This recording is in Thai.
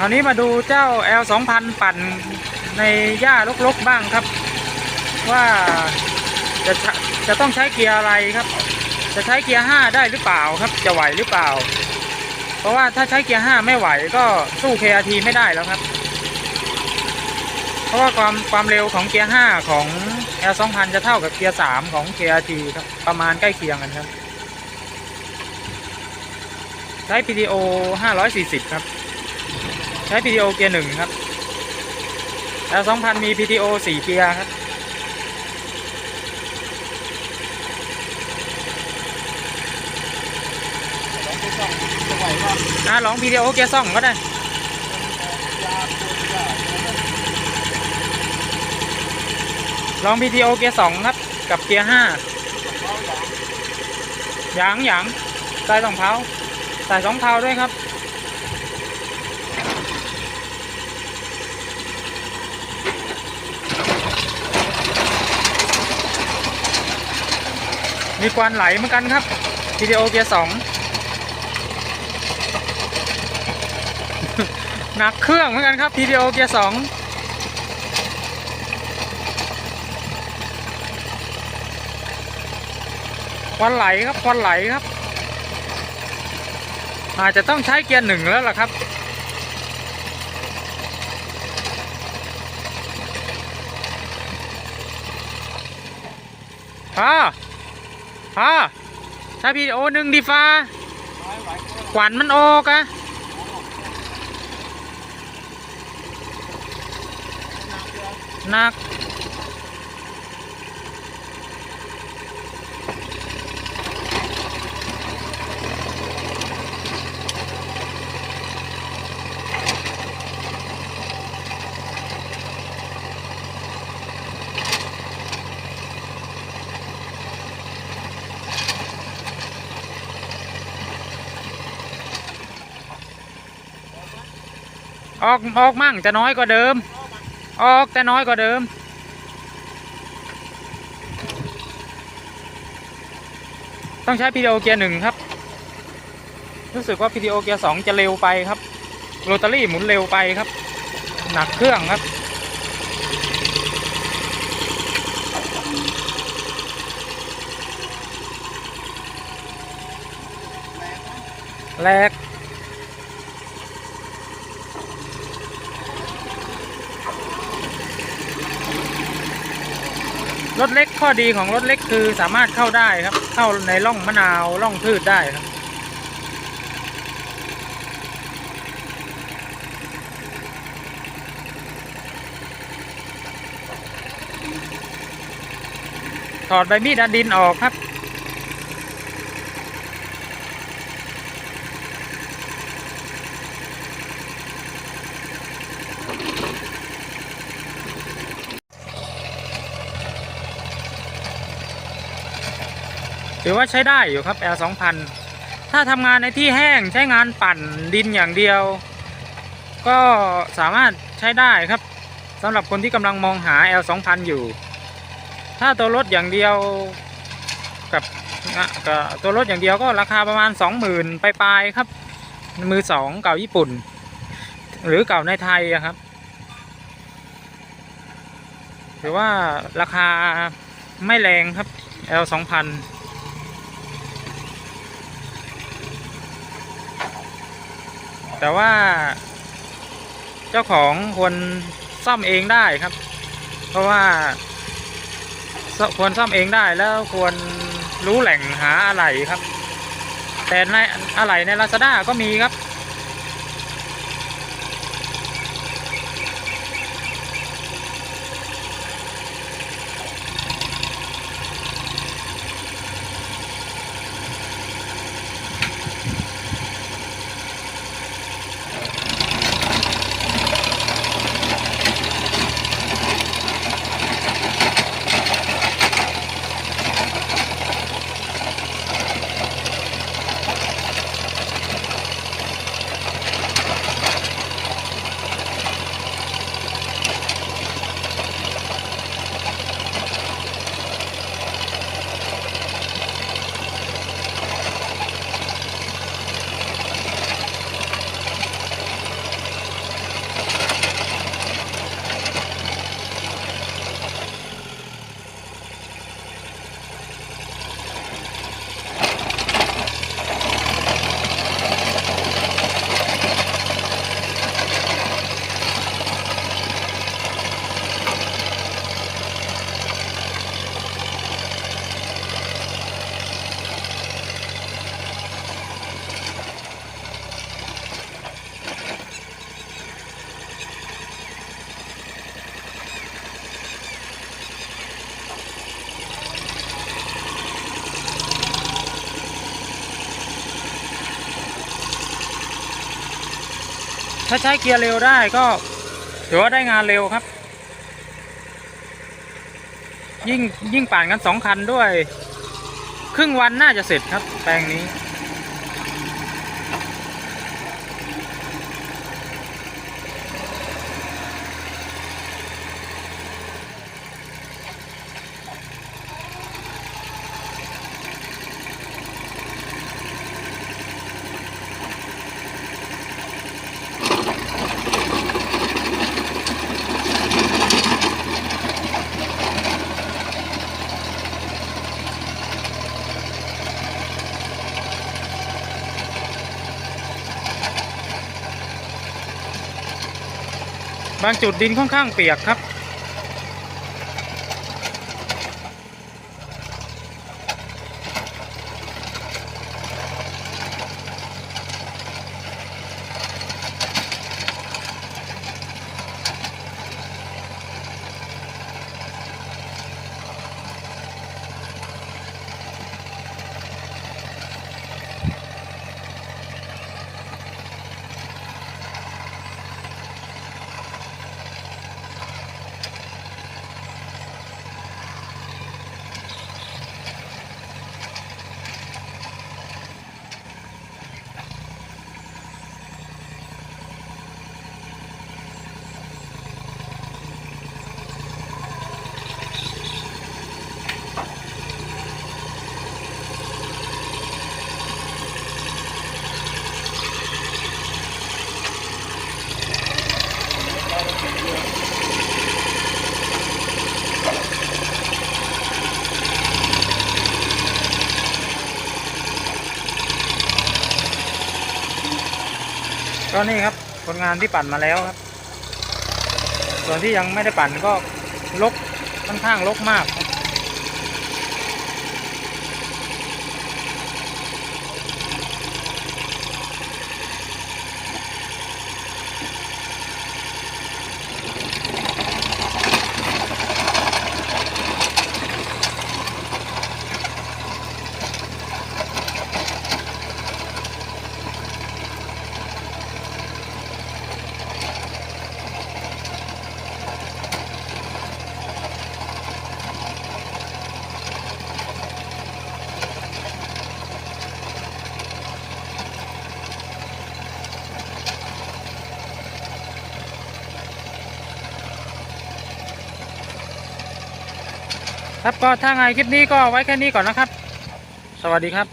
คราวนี้มาดูเจ้า L 2 0 0 0ปั่นในหญ้ารกๆบ้างครับ ว่าจะจะต้องใช้เกียร์อะไรครับ จะใช้เกียร์5ได้หรือเปล่าครับ จะไหวหรือเปล่า เพราะว่าถ้าใช้เกียร์5ไม่ไหวก็สู้ KRT ไม่ได้แล้วครับ เพราะว่าความความเร็วของเกียร์5ของ L 2 0 0 0จะเท่ากับเกียร์3ของ KRT ครับประมาณใกล้เคียงกันครับ ใช้ PTO 540 ครับ ใช้ PTO เกียร์หนึ่งครับ L 2000มี PTO 4เกียร์ครับลองไปส่องจะไหวป่ะอะลอง PTO เกียร์สองก็ได้ยาปวดยาลอง PTO เกียร์สองครับ กับเกียร์ห้าเขาอยางหยางหยางใส่สองเท้าใส่สองเท้าด้วยครับ มีควันไหลเหมือนกันครับ PTO เกียร์สองหนักเครื่องเหมือนกันครับ PTO เกียร์สองควันไหลครับควันไหลครับ อาจจะต้องใช้เกียร์หนึ่งแล้วล่ะครับ พอพอใช้ PTO หนึ่งดีฟ้า ขวัญมันออกอะหนัก ออกออกมั่งจะน้อยกว่าเดิม ออกแต่น้อยกว่าเดิม ต้องใช้ PTO เกียร์หนึ่งครับ รู้สึกว่า PTO เกียร์สองจะเร็วไปครับโรตารี่หมุนเร็วไปครับ หนักเครื่องครับแรงนะแรก รถเล็กข้อดีของรถเล็กคือสามารถเข้าได้ครับ เข้าในร่องมะนาวร่องพืชได้ครับ ถอดใบมีดอดินออกครับ ถือว่าใช้ได้อยู่ครับ L 2 0 0ถ้าทำงานในที่แห้งใช้งานปั่นดินอย่างเดียว ก็สามารถใช้ได้ครับสำหรับคนที่กำลังมองหา L 2 0 0อยู่ ถ้าตัวรถอย่างเดียวกับกับตัวรถอย่างเดียวก็ราคาประมาณ 20,000ปลายๆครับ มือสองเก่าญี่ปุ่น หรือเก่าในไทยครับถือว่าราคาไม่แรงครับ L 2 0 0 แต่ว่า เจ้าของควรซ่อมเองได้ครับ เพราะว่า ควรซ่อมเองได้แล้วควรรู้แหล่งหาอะไหล่ครับ แต่ในอะไหล่ในลาซาด้าก็มีครับ ถ้าใช้เกียร์เร็วได้ก็ถือว่าได้งานเร็วครับ ยิ่งยิ่งป่านกันสองคันด้วย ครึ่งวันน่าจะเสร็จครับแปลงนี้ บางจุดดินค่อนข้างเปียกครับ ก็นี่ครับผลงานที่ปั่นมาแล้วครับ ส่วนที่ยังไม่ได้ปั่นก็ลกค่อนข้างลกมากครับ ครับก็ถ้าไงคลิปนี้ก็ไว้แค่นี้ก่อนนะครับ สวัสดีครับ